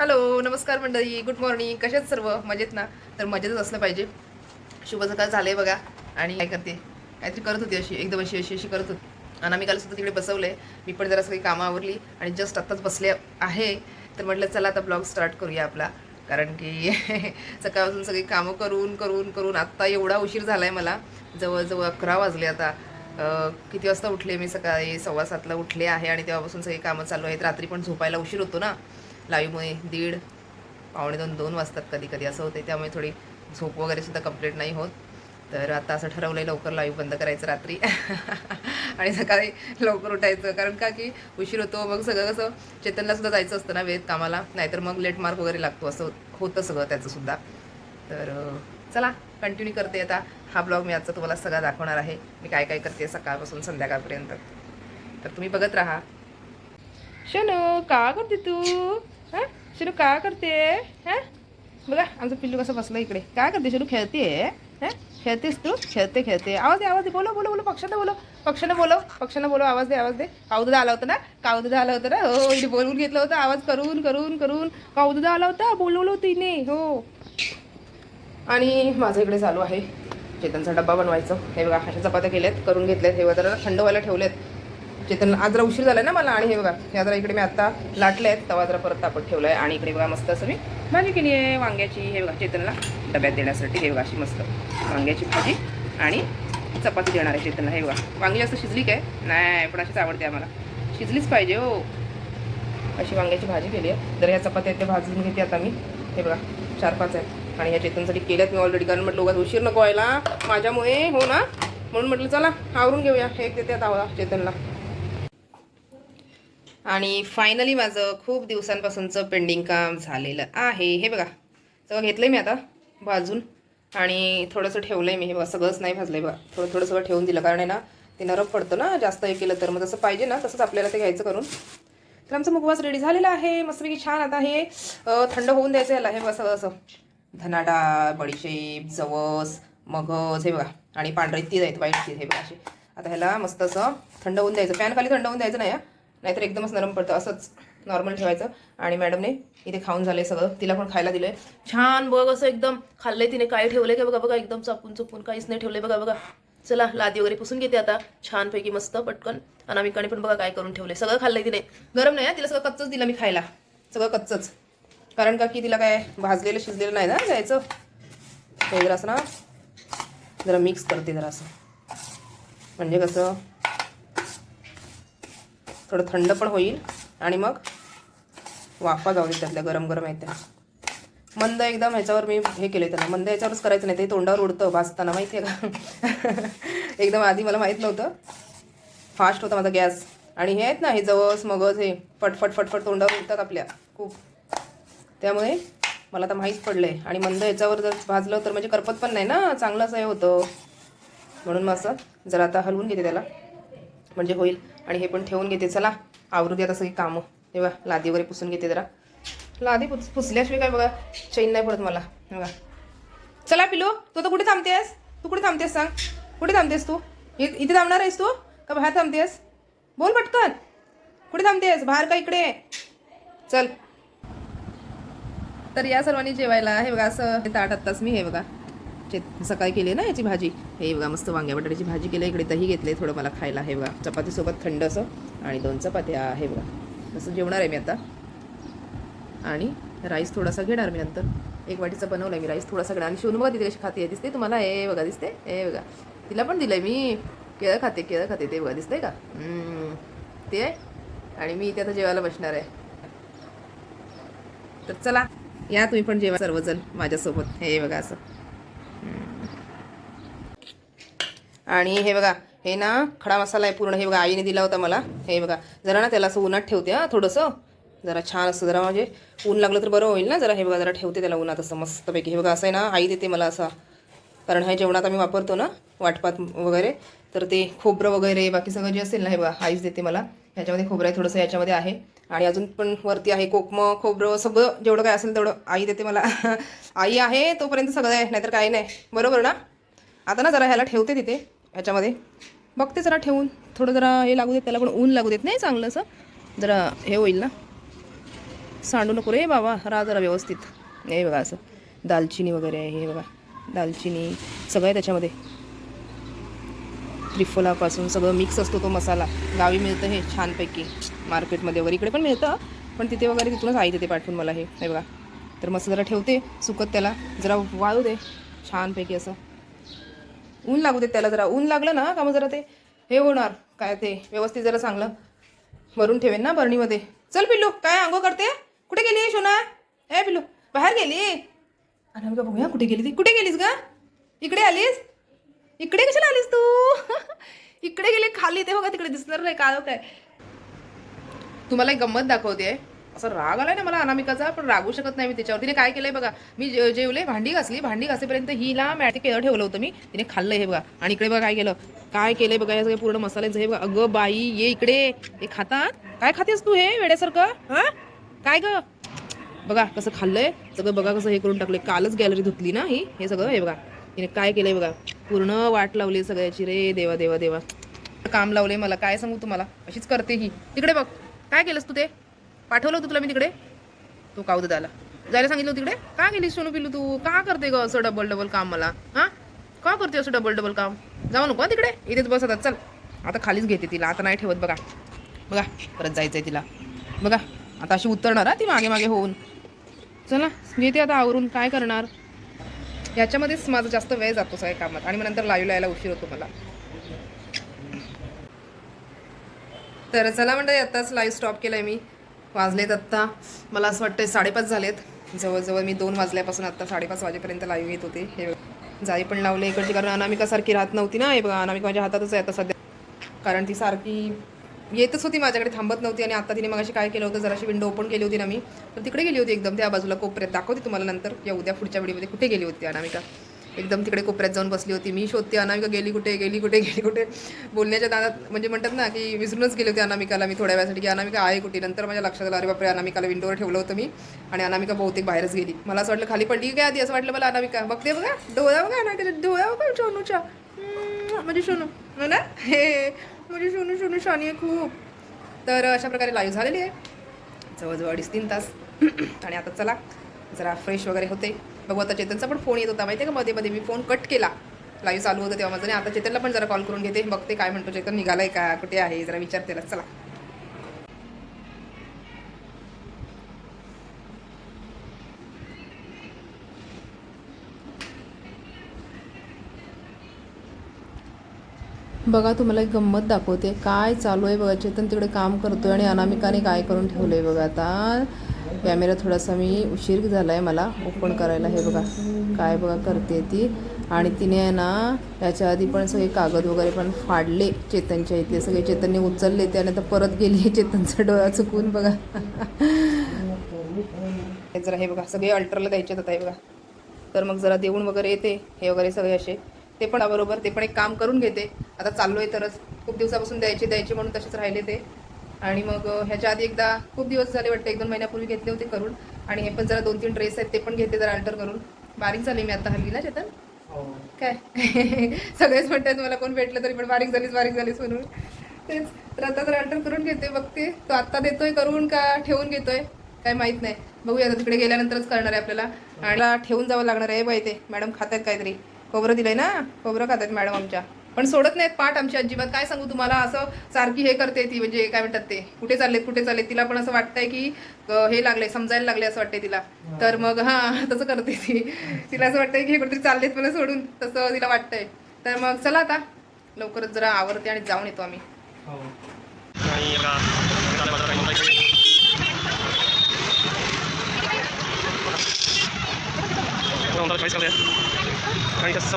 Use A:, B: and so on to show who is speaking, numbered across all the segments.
A: Hello नमस्कार मंडळी. Good morning कशात सर्व? मजेत ना? तर मजेतच असलं पाहिजे. शुभ सकाळ झाले बघा. आणि काय करते? काहीतरी करत होती अशी एकदम अशी अशी अशी करत होती. आणि आम्ही काल सुद्धा तिकडे बसवले मी पण जरा सगळी कामं आवरली आणि जस्ट आत्ताच बसले आहे. तर म्हटलं चला आता ब्लॉग स्टार्ट करूया आपला. कारण की सकाळपासून सगळी कामं करून करून करून आत्ता एवढा उशीर झाला आहे मला. जवळजवळ अकरा वाजले आता. किती वाजता उठले मी? सकाळी सव्वा सातला उठले आहे आणि तेव्हापासून सगळी कामं चालू आहेत. रात्री पण झोपायला उशीर होतो ना. लाईव्हमुळे दीड पावणे दोन दोन वाजतात कधी कधी असं होते त्यामुळे थोडी झोप वगैरे सुद्धा कंप्लीट नाही होत. तर आता असं ठरवलं आहे लवकर लाईव्ह बंद करायचं रात्री. आणि सकाळी लवकर उठायचं. कारण का की उशीर होतो. मग सगळं कसं चेतनला सुद्धा जायचं असतं ना वेळेत कामाला. नाहीतर मग लेट मार्क वगैरे लागतो. असं होतं सगळं त्याचं सुद्धा. तर चला कंटिन्यू करते आता. हा ब्लॉग मी आजचा तुम्हाला सगळा दाखवणार आहे. मी काय काय करते सकाळपासून संध्याकाळपर्यंत. तर तुम्ही बघत राहा. शनू का करते तू? हां? शिरू का करते? हां? बघा आमचं पिल्लू कसं बसलं इकडे. काय करते शिरू खेळते. हां? खेळतेस तू? खेळते खेळते. आवाज दे आवाज दे. बोलो बोलो बोलो. पक्षानं बोलो. पक्षानं बोलो. पक्षानं बोलो. आवाज दे आवाज दे. कावदुदा आला होता ना? कावदुदा आला होता ना? हो इथे बोलवून घेतलं होतं. आवाज करून करून करून. कावदुदा आला होता? बोलवलं होतं हिने. हो. आणि माझं इकडे चालू आहे. चेतनचा डब्बा बनवायचं. हे बघा अशा चपात्या केल्यात करून घेतल्यात. हे बघा जरा थंड व्हायला ठेवलेत चेतन आज जरा उशीर झाला ना मला आणि हे बघा हे जरा इकडे मी आता लाटले आहेत तवा जरा परत तापत ठेवला आहे आणि इकडे बघा मस्त असं मी भाजी केली आहे वांग्याची हे बघा चेतनला डब्यात देण्यासाठी हे बघा अशी मस्त वांग्याची भाजी आणि चपाती देणार आहे चेतनला हे बघा. वांगी जास्त शिजली काय? नाही पण अशीच आवडते आम्हाला. शिजलीच पाहिजे हो. अशी वांग्याची भाजी केली आहे. जर ह्या चपात्या ते भाजून घेते आता मी. हे बघा चार पाच आहेत. आणि ह्या चेतनसाठी केल्यात मी ऑलरेडी कारण म्हटलं उगाच उशीर नको व्हायला. माझ्यामुळे हो ना? म्हणून म्हटलं चला आवरून घेऊया. एक देते आता चेतनला. आणि फायनली माझं खूप दिवसांपासूनचं पेंडिंग काम झालेलं आहे. हे बघा सगळं घेतलं आहे मी आता भाजून. आणि थोडंसं ठेवलं आहे मी. हे बघा सगळंच नाही भाजलं आहे बघा. थोडं थोडं सगळं ठेवून दिलं. कारण आहे ना ते नरम पडतं ना जास्त हे केलं तर. मग जसं पाहिजे ना तसंच आपल्याला ते घ्यायचं करून. तर आमचा मुखवास रेडी झालेला आहे. मस्तपैकी छान आता हे थंड होऊन द्यायचं याला. हे बघा सगळं असं. धनाडा बडीशेप जवस मगज हे बघा. आणि पांढरे तीळ आहेत वाईट तीळ. हे बघा असे आता ह्याला मस्त असं थंड होऊन द्यायचं. फॅन खाली थंड होऊन द्यायचं नाही हा. नाहीतर एकदमच नरम पडतं असंच नॉर्मल ठेवायचं. आणि मॅडमने इथे खाऊन झालंय सगळं. तिला पण खायला दिलंय. छान बघ असं एकदम खाल्लंय तिने काय ठेवलंय का बघा बघा एकदम चापून चुपून काहीच नाही ठेवलंय बघा बघा. चला लादी वगैरे पुसून घेते आता. छानपैकी मस्त पटकन. अनामिकाने पण बघा काय करून ठेवलंय. सगळं खाल्लंय तिने. गरम नाही तिला सगळं कच्चच दिलं मी खायला. सगळं कच्चच. कारण का की तिला काय भाजलेलं शिजलेलं नाही ना जायचं? ते जरा असं ना जरा मिक्स करते जरा असं म्हणजे कसं थोडं थंड पण होईल. आणि मग वाफा जाऊ दे त्यातल्या गरम गरम आहेत त्या मंद एकदम ह्याच्यावर मी हे केले त्यांना. मंद ह्याच्यावरच करायचं नाही ते तोंडावर उडतं भाजताना माहिती आहे का? एकदम आधी मला माहीत नव्हतं. फास्ट होता माझा गॅस. आणि हे आहेत ना हे जवस मगज हे फटफट फटफट तोंडावर उडतात आपल्या. खूप. त्यामुळे मला आता माहीत पडलं आहे आणि मंद ह्याच्यावर जर भाजलं तर म्हणजे करपत पण नाही ना चांगलं असं हे होतं. म्हणून मग असं जरा आता हलवून घेते त्याला. म्हणजे होईल. आणि हे पण ठेवून घेते. चला आवरू दे आता सगळी कामं. तेव्हा लादी वगैरे पुसून घेते जरा. लादी पुस पुसल्याशिवाय काय बघा चैन नाही पडत मला. बघा. चला पिलो तू आता कुठे थांबतेस? तू कुठे थांबतेस सांग? कुठे थांबतेस तू? इथे थांबणार आहेस तू? का बाहेर थांबतेस? बोल पटकन. कुठे थांबतेस? बाहेर का इकडे? चल. तर या सर्वांनी जेवायला हे बघा असं हे ताट आत्ताच मी हे बघा. चे सकाळी केली ना याची भाजी? हे बघा मस्त वांग्या बटाट्याची भाजी केली इकडे दही घेतले थोडं मला खायला. हे बघा चपातीसोबत थंड असं आणि दोन चपात्या हे बघा तसं जेवणार आहे मी आता. आणि राईस थोडासा घेणार मी नंतर. एक वाटीचा बनवला मी राईस थोडासा घेणार. आणि शिवून बघा तिथे कशी खाते. दिसते तुम्हाला? हे बघा दिसते? हे बघा. तिला पण दिलं आहे मी. केळं खाते केळं खाते. ते बघा दिसतंय का? ते आहे. आणि मी इथे आता जेवायला बसणार आहे. तर चला या तुम्ही पण जेवा सर्वजण माझ्यासोबत. हे बघा असं. आणि हे बघा हे ना खडा मसाला आहे पूर्ण. हे बघा आईने दिला होता मला. हे बघा जरा ना त्याला असं उन्हात ठेवते हां थोडंसं. जरा छान असं जरा म्हणजे ऊन लागलं तर बरं होईल ना जरा हे बघा जरा ठेवते त्याला उन्हात असं मस्तपैकी. हे बघा असं आहे ना आई देते मला असा. कारण हे जेवणात आम्ही वापरतो ना वाटपात वगैरे तर ते खोबरं वगैरे बाकी सगळं जे असेल ना हे बघा आईच देते मला. ह्याच्यामध्ये खोबरं आहे थोडंसं याच्यामध्ये आहे. आणि अजून पण वरती आहे कोकमं खोबरं सगळं जेवढं काय असेल तेवढं आई देते मला. आई आहे तोपर्यंत सगळं आहे नाहीतर काही नाही. बरोबर ना? आता ना जरा ह्याला ठेवते तिथे. ह्याच्यामध्ये बघते जरा ठेवून. थोडं जरा हे लागू देत त्याला पण ऊन लागू देत नाही चांगलं असं जरा हे होईल ना. सांडू नको रे बाबा. राहा जरा व्यवस्थित. हे बघा असं. दालचिनी वगैरे आहे हे बघा. दालचिनी सगळं आहे त्याच्यामध्ये. त्रिफलापासून सगळं मिक्स असतो तो मसाला. गावी मिळतं हे छानपैकी. मार्केटमध्ये वगैरे इकडे पण मिळतं. पण तिथे वगैरे तिथूनच आई देते पाठवून मला हे. हे बघा. तर मस्त जरा ठेवते. सुकत त्याला. जरा वाळू दे. छानपैकी असं. ऊन लागू दे त्याला जरा. ऊन लागलं ना का मग जरा ते. हे होणार. काय ते? व्यवस्थित जरा चांगलं. भरून ठेवेन ना बरणीमध्ये. चल पिल्लू काय अंगो करते? कुठे गेली शोना हे पिल्लू बाहेर गेली? अनामिका का बघूया कुठे गेली ती. कुठे गेलीस का इकडे आलीस? इकडे कशाला आलीस तू? इकडे गेले खाली. ते बघा तिकडे दिसणार नाही. काय काय तुम्हाला एक गंमत दाखवते असं राग आलाय ना मला अनामिकाचा पण रागू शकत नाही मी त्याच्यावर तिने काय केलंय बघा मी जे- जेवले भांडी घासली भांडी घासेपर्यंत हिला मॅट केळं ठेवलं होतं मी. तिने खाल्लंय हे बघा. आणि इकडे बघा काय केलं. काय केलंय बघा हे सगळे पूर्ण मसाल्याचं हे बघा. अगं बाई ये इकडे. हे खातात? काय खातेस तू हे वेड्यासारखं? हा? काय ग? बघा कसं खाल्लंय. सगळं बघा कसं हे करून टाकलंय. कालच गॅलरी धुतली ना ही? हे सगळं हे बघा. तिने काय केलंय बघा. पूर्ण वाट लावली सगळ्याची. रे देवा देवा देवा. काम लावलंय मला. काय सांगू तुम्हाला? अशीच करते ही. तिकडे बघ. काय केलंस तू ते? पाठवलं होतं तुला मी तिकडे? तू काऊ दादाला जायला सांगितलं तिकडे? का गेली सोनू पिल्लू तू? का करते ग असं डबल डबल काम मला? हां? का करते असं डबल डबल काम? जाऊ नको तिकडे. इथेच बसतात चल. आता खालीच घेते तिला. आता नाही ठेवत बघा. बघा. परत जायचं आहे तिला. बघा. आता अशी उतरणार हा ती मागे मागे होऊन. चला. घेते आता आवरून. काय करणार? याच्यामध्येच माझा जास्त वेळ जातो सगळ्या कामात. आणि मग नंतर लाईव्ह यायला उशीर होतो मला. तर चला म्हणजे आत्ताच लाईव्ह स्टॉप केला आहे मी. वाजलेत आत्ता. मला असं वाटतं साडेपाच झालेत. जवळजवळ मी दोन वाजल्यापासून आत्ता साडेपाच वाजेपर्यंत लाईव्ह येत होते. हे जाई पण लावले इकडची कारण अनामिकासारखी राहत नव्हती ना. हे बघा अनामिका माझ्या हातातच आहे आता सध्या. कारण ती सारखी येतच होती माझ्याकडे थांबत नव्हती आणि आता तिने मगाशी काय केलं होतं जराशी विंडो ओपन केली होती ना मी. तर तिकडे गेली होती एकदम त्या बाजूला कोपऱ्यात. दाखवते तुम्हाला नंतर. या उद्या पुढच्या व्हिडिओमध्ये कुठे गेली होती अनामिका? एकदम तिकडे कोपऱ्यात जाऊन बसली होती. मी शोधते अनामिका गेली कुठे गेली कुठे गेली कुठे? बोलण्याच्या दादात म्हणजे म्हणतात ना की विसरूनच गेले होते अनामिकाला मी थोड्या वेळासाठी की अनामिका आहे कुठे? नंतर माझ्या लक्षात आलं अरे बापरे अनामिकाला विंडोवर ठेवलं होतं मी आणि अनामिका बहुतेक बाहेरच गेली. मला असं वाटलं खाली पडली की काय आधी? असं वाटलं मला अनामिका बघते बघा डोळ्या बघा अनामिकाच्या डोळ्या बघा शोनूच्या. म्हणजे शोनू हो ना? हे म्हणजे शोनू शोनू शानी आहे खूप. तर अशा प्रकारे लाईव्ह झालेली आहे. जवळजवळ अडीच तीन तास. आणि आता चला जरा फ्रेश वगैरे होते. बघू आता चेतनचा पण फोन येत होता. माहिती आहे का मध्ये मध्ये मी फोन कट केला. लाईव्ह चालू होतं तेव्हा माझं. आता चेतनला पण जरा कॉल करून घेते. बघते काय म्हणतो चेतन. निघालाय का? कुठे आहे? जरा विचारते त्याला. चला. बघा तुम्हाला एक गंमत दाखवते. काय चालू आहे बघा चेतन तिकडे काम करतोय आणि अनामिकाने काय करून ठेवलंय बघा आता. कॅमेरा थोडासा मी उशीर झाला आहे मला ओपन करायला. हे बघा काय बघा करते ती. आणि तिने आहे ना त्याच्या आधी पण सगळे कागद वगैरे पण फाडले चेतनच्या इथले सगळे चेतनने उचलले ते आणि आता परत गेली चेतनचा डोळा चुकून बघा. हे जरा हे बघा सगळे अल्टरला द्यायचे आता हे बघा. तर मग जरा देऊन वगैरे येते हे वगैरे सगळे असे. ते पण बरोबर ते पण एक काम करून घेते. आता चाललोय तरच. खूप दिवसापासून द्यायचे द्यायचे म्हणून तसेच राहिले ते. आणि मग ह्याच्या आधी एकदा खूप दिवस झाले वाटतं एक दोन महिन्यापूर्वी घेतले होते करून. आणि हे पण जरा दोन तीन ड्रेस आहेत ते पण घेते जरा अल्टर करून. बारीक झाली मी आता हल्ली ना चेतन? काय? सगळेच म्हणतात मला कोण भेटलं तरी पण बारीक झालीस बारीक झालीस म्हणून. तेच तर आता जर अल्टर करून घेते बघते. तो आत्ता देतोय करून का ठेवून घेतोय? काय माहीत नाही. बघूया आता तिकडे गेल्यानंतरच कळणार आहे आपल्याला. आणि ठेवून जावं लागणार आहे बाई ते. मॅडम खात आहेत काहीतरी. खोबरं दिलंय ना? खोबरं खात आहेत मॅडम आमच्या. पण सोडत नाहीत पाठ आमची अजिबात. काय सांगू तुम्हाला? असं सारखी हे करते ती म्हणजे काय म्हणतात ते? कुठे चाललेत कुठे चालले? तिला पण असं वाटतंय की हे लागले समजायला लागले असं वाटतंय तिला. तर मग हां तसं करते ती. तिला असं वाटतंय की हे कुठेतरी चाललेत मला सोडून तसं तिला वाटतंय. तर मग चला आता. लवकरच जरा आवरते आणि जाऊन येतो आम्ही.
B: काही कसं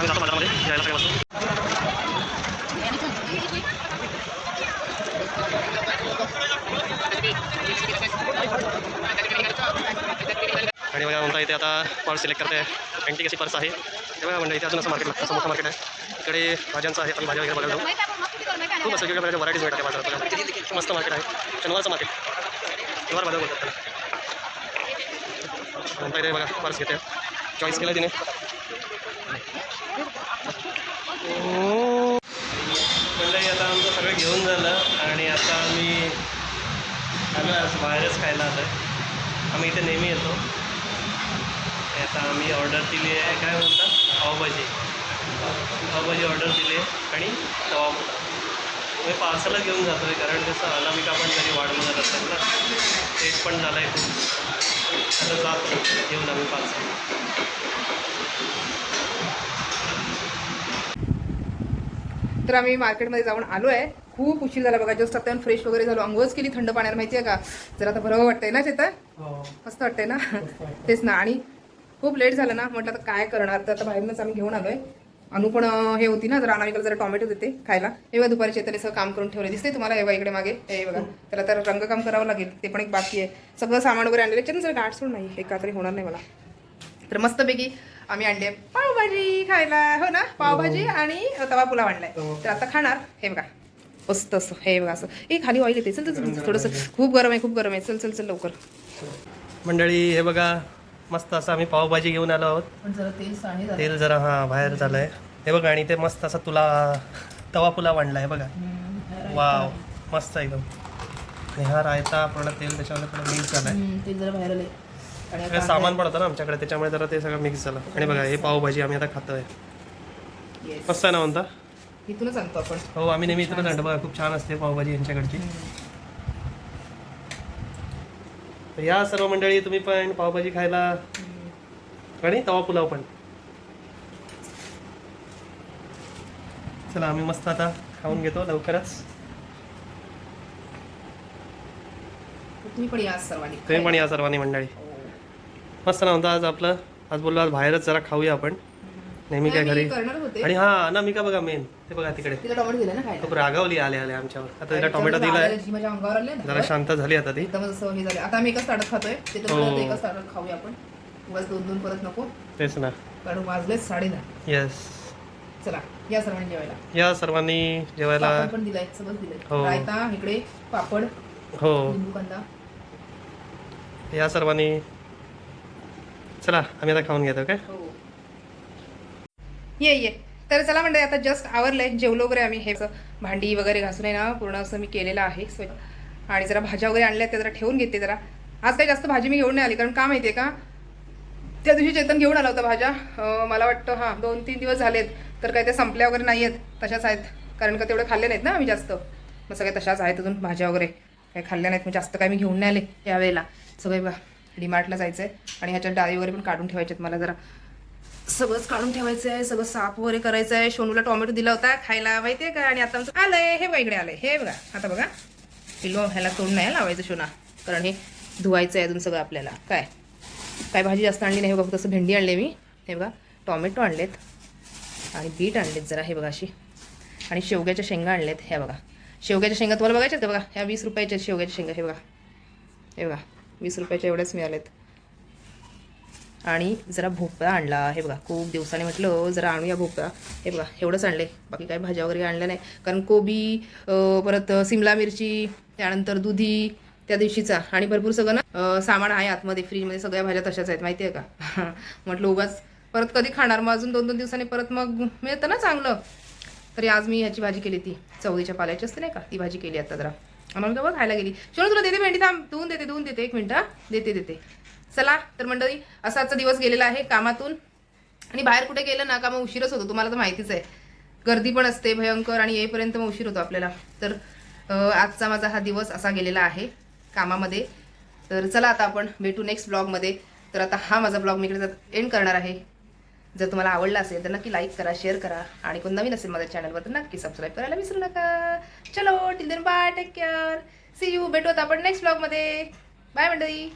B: आम्ही जातो बाजारामध्ये यायला सगळ्या वस्तू आणि बघा म्हणता इथे आता पर्स सिलेक्ट करते अँटी कशी पर्स आहे. ते बघा म्हणजे इथे अजून असं मार्केट असं मोठं मार्केट आहे. इकडे भाज्यांचं आहे पण भाज्या वगैरे बघायला जाऊ. खूप असं वेगळ्या प्रकारच्या व्हरायटीज भेटते बाजारात मस्त मार्केट आहे. शनिवारचं मार्केट शनिवार बाजार बोलतात त्याला म्हणता इथे बघा पर्स घेते. चॉईस केलं तिने. मंडळी आता आमचं सगळं घेऊन झालं आणि आता आम्ही आम्ही आज बाहेरच खायला आलो आहे आम्ही इथे नेहमी येतो. आता आम्ही ऑर्डर दिली आहे. काय म्हणतात पावभाजी. पावभाजी ऑर्डर दिली आहे आणि तवा मी पार्सलच घेऊन जातो आहे कारण कसं अनामिका पण तरी वाढवणार असेल ना पेट पण झालं आहे खूप. जातो आम्ही
A: तर आम्ही मार्केटमध्ये जाऊन आलो आहे खूप उशीर झाला बघा. जस्ट आता फ्रेश वगैरे झालो. अंघोळच केली थंड पाण्यात माहिती आहे का? जर आता बरोबर वाटतंय ना चेतन? मस्त वाटतंय ना? तेच ना. आणि खूप लेट झालं ना. म्हटलं आता काय करणार? तर आता बाहेरूनच आम्ही घेऊन आलोय. अनु पण अं, हे होती ना जरा अनामिकला जरा टोमॅटो देते खायला. हे बघा दुपारी चेतन सगळं काम करून ठेवले दिसते तुम्हाला हे बघा इकडे मागे. हे बघा त्याला तर रंगकाम करावं लागेल ते पण एक बाकी आहे. सगळं सामान वगैरे आणलेलं चेतन जर गाठ सोड नाही एका तरी होणार नाही मला. तर मस्तपैकी आम्ही आणली आहे पावभाजी खायला हो ना पावभाजी आणि तवा पुलाव आणलाय. तर आता खाणार हे बघा मस्त असं हे बघा असं. ए खाली ऑइल येते चल चल थोडंसं खूप गरम आहे खूप गरम आहे. चल चल चल लवकर.
B: मंडळी हे बघा मस्त असं आम्ही पावभाजी घेऊन आलो आहोत.
A: तेल
B: जरा हां बाहेर झालं आहे हे बघा आणि ते मस्त असा तुला तवा पुलाव आणला आहे बघा. वाव मस्त एकदम. आणि हा रायता पूर्ण तेल त्याच्यामध्ये थोडं मिक्स झालं आहे
A: तेल जरा बाहेर आले आणि
B: सगळं सामान पण होतं ना आमच्याकडे त्याच्यामुळे जरा ते सगळं मिक्स झालं. आणि बघा हे पावभाजी आम्ही आता खातोय.
A: Yes.
B: मस्त आहे ना म्हणता
A: इथूनच आणतो आपण.
B: हो आम्ही नेहमी इथूनच आणतो. बघा खूप छान असते पावभाजी यांच्याकडची. तर या सर्व मंडळी तुम्ही पण पावभाजी खायला आणि तवा पुलाव पण. चला आम्ही मस्त आता खाऊन घेतो लवकरच.
A: तुम्ही पण या सर्वांनी.
B: तुम्ही पण या सर्वांनी मंडळी. मस्त ना म्हणता आज आपलं आज बोललो आज बाहेरच जरा खाऊया आपण. नेहमी काय घरी? आणि हा अनामिका बघा मेन ते बघा तिकडे.
A: तिला टोमॅटो दिले ना खायला.
B: खूप रागावली आले आले आमच्यावर. आता तिला टोमॅटो दिलाय.
A: माझ्या अंगावर आले ना
B: जरा शांत झाली आता ती.
A: एकदम असं हे झालं आता आम्ही एकच ताटात खातोय. ते तर
B: हो.
A: एकच खाऊया आपण. उगाच दोन दोन परत नको.
B: तेच ना.
A: कारण वाजलेच साडे दहा
B: येस
A: चला या सर्वांनी जेवायला.
B: या सर्वांनी जेवायला.
A: पण दिलाय सगळंच दिलंय.
B: हो.
A: रायता इकडे पापड
B: हो.
A: लिंबू कांदा.
B: या सर्वांनी. चला आम्ही आता खाऊन घेतो काय
A: ये ये. तर चला म्हणजे आता जस्ट आवरलंय. जेवलो वगैरे आम्ही. हे भांडी वगैरे घासून आहे ना पूर्ण असं मी केलेलं आहे. स्वच्छ आणि जरा भाज्या वगैरे आणल्या त्या जरा ठेवून घेते जरा. आज काही जास्त भाजी मी घेऊन नाही आली कारण का माहिती आहे का? त्या दिवशी चेतन घेऊन आला होता भाज्या. मला वाटतं हां दोन तीन दिवस झालेत तर काही त्या संपल्या वगैरे नाही आहेत. तशाच आहेत. कारण का तेवढे खाल्ले नाहीत ना आम्ही जास्त. मग सगळे तशाच आहेत अजून भाज्या वगैरे. काही खाल्ल्या नाहीत मग जास्त काही मी घेऊन नाही आले यावेळेला. सगळे बघा डीमार्टला जायचं आहे आणि ह्याच्यात डाळी वगैरे पण काढून ठेवायच्यात मला जरा. सगळंच काढून ठेवायचं आहे सगळं साफ वगैरे करायचं आहे सोनूला टोमॅटो दिला होता खायला माहितीये का? आणि आता आमचं आलंय हे बघा इकडे आलंय हे बघा आता बघा. पिलो ह्याला तोंड नाही लावायचं शोना कारण हे धुवायचं आहे अजून सगळं आपल्याला. काय? काय भाजी जास्त आणली नाही हे बघा तसं भेंडी आणली मी. हे बघा टॉमॅटो आणलेत आणि बीट आणलेत जरा हे बघा अशी. आणि शेवग्याच्या शेंगा आणल्यात ह्या बघा. शेवग्याच्या शेंगा तुम्हाला बघायच्या आहेत का बघा? ह्या वीस रुपयाच्या शेवग्याच्या शेंगा हे बघा. हे बघा वीस रुपयाच्या एवढ्याच मिळाल्यात आणि जरा भोपळा आणला हे बघा. खूप दिवसाने म्हटलं जरा आणूया भोपळा. हे बघा एवढंच आणले. बाकी काही भाज्या वगैरे आणल्या नाही. कारण कोबी परत सिमला मिरची त्यानंतर दुधी त्या दिवशीचा. आणि भरपूर सगळं ना सामान आहे आतमध्ये फ्रीजमध्ये. सगळ्या भाज्या तशाच आहेत माहिती आहे का? म्हटलं उगाच परत कधी खाणार? मग अजून दोन दोन दिवसांनी परत मग मिळतं ना चांगलं. तरी आज मी ह्याची भाजी केली ती. चवळीच्या पाल्याची असते नाही का? ती भाजी केली आता जरा. आम्हाला तेव्हा खायला गेली. शोनू तुला देते भेंडी थांब. धुवून देते धुवून देते. एक मिनिट देते देते. चला तर मंडळी असा आजचा दिवस गेलेला आहे कामातून. आणि बाहेर कुठे गेलं ना का मग उशीरच होतो तुम्हाला तर माहितीच आहे. गर्दी पण असते भयंकर आणि येईपर्यंत मग उशीर होतो आपल्याला. तर आजचा माझा हा दिवस असा गेलेला आहे कामामध्ये. तर चला आता आपण भेटू नेक्स्ट ब्लॉगमध्ये तर आता हा माझा ब्लॉग मी इकडे एंड करणार आहे. जर तुम्हाला आवडला असेल तर नक्की लाईक करा शेअर करा. आणि कोण नवीन असेल माझ्या चॅनलवर तर नक्की सबस्क्राईब करायला विसरू नका. चलो till then bye take care see you भेटू आता आपण नेक्स्ट ब्लॉगमध्ये बाय मंडळी.